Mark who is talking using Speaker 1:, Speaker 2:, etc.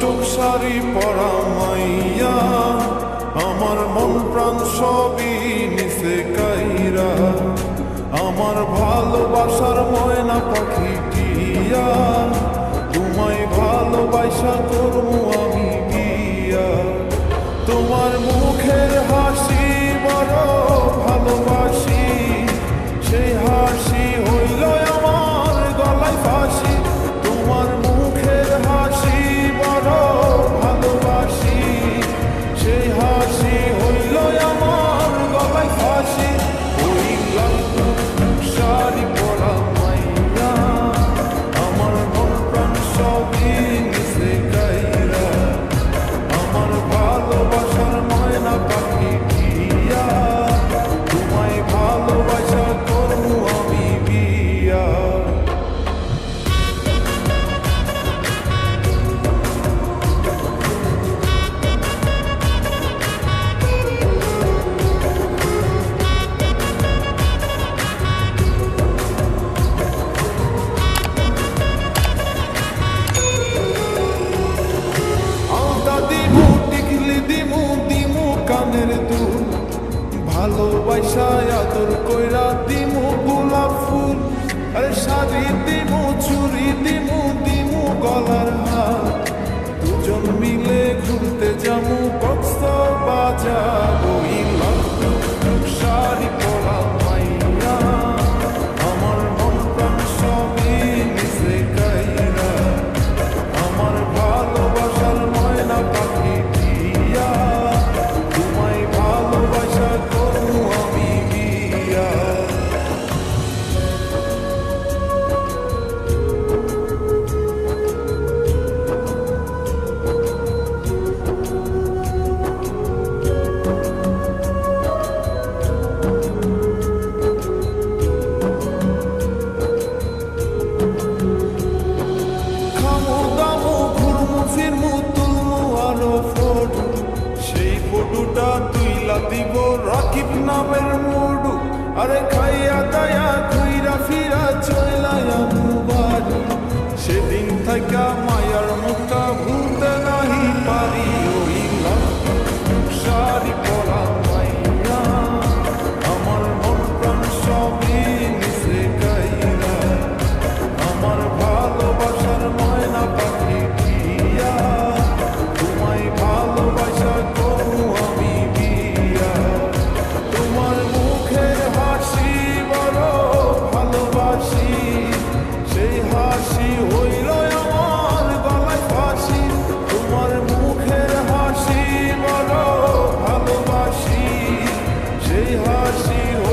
Speaker 1: ছোট্টুক পরা মাইয়া, আমার মন প্রাণ সবই নিচে কাইরা। আমার ভালোবাসার ময়না পাখি টিয়া তোমায় ভালোবাসা করব আমি বিয়া তোমার দুল ভালোবাসায় আদর কইরা দিমু গোলাপ ফুল আরে শাড়ি দিমু দিব রাকিব নামের মুডু। আরে খাইয়া দায়া hoje